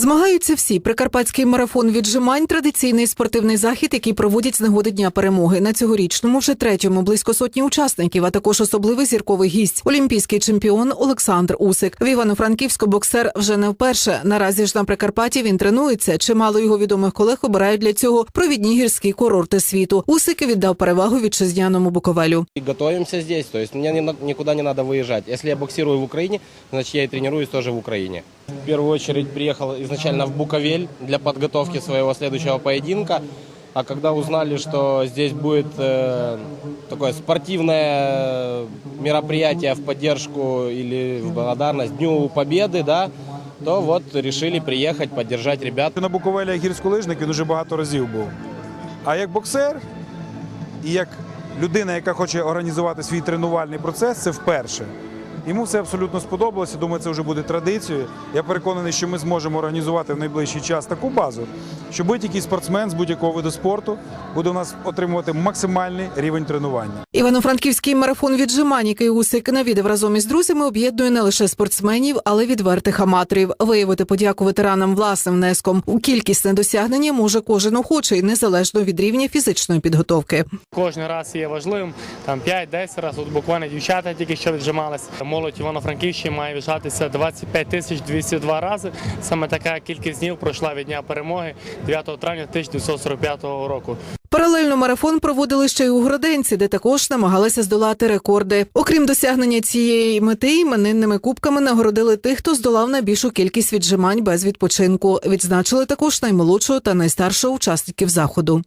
Змагаються всі. Прикарпатський марафон віджимань традиційний спортивний захід, який проводять з нагоди Дня перемоги. На цьогорічному вже третьому близько сотні учасників, а також особливий зірковий гість, олімпійський чемпіон Олександр Усик. В Івано-Франківську боксер вже не вперше. Наразі ж на Прикарпатті він тренується. Чимало його відомих колег обирають для цього провідні гірські курорти світу. Усик віддав перевагу вітчизняному Буковелю. И готовимся здесь, то есть мне не надо выезжать. Если я боксирую в Украине, значит я и тренируюсь тоже в Украине. В первую очередь приехал изначально в Буковель для подготовки своего следующего поединка. А когда узнали, что здесь будет э, такое спортивное мероприятие в поддержку или в благодарность Дню Победы, да, то вот решили приехать, поддержать ребят. На Буковелі як гірськолижник він уже багато разів був. А як боксер і як людина, яка хоче організувати свій тренувальний процес, це вперше. Йому все абсолютно сподобалося. Думаю, це вже буде традицією. Я переконаний, що ми зможемо організувати в найближчий час таку базу, що будь-який спортсмен з будь-якого виду спорту буде у нас отримувати максимальний рівень тренування. Івано-франківський марафон віджимань, який Усик навідав разом із друзями, об'єднує не лише спортсменів, але й відвертих аматорів. Виявити подяку ветеранам власним внеском у кількісне досягнення може кожен охочий, незалежно від рівня фізичної підготовки. Кожен раз є важливим. Там 5-10 разів. От буквально дівчата тільки що віджимались. Молодь Івано-Франківщини має віджатися 25 тисяч 202 рази. Саме така кількість днів пройшла від дня перемоги 9 травня 1945 року. Паралельно марафон проводили ще й у Гроденці, де також намагалися здолати рекорди. Окрім досягнення цієї мети, іменинними кубками нагородили тих, хто здолав найбільшу кількість віджимань без відпочинку. Відзначили також наймолодшого та найстаршого учасників заходу.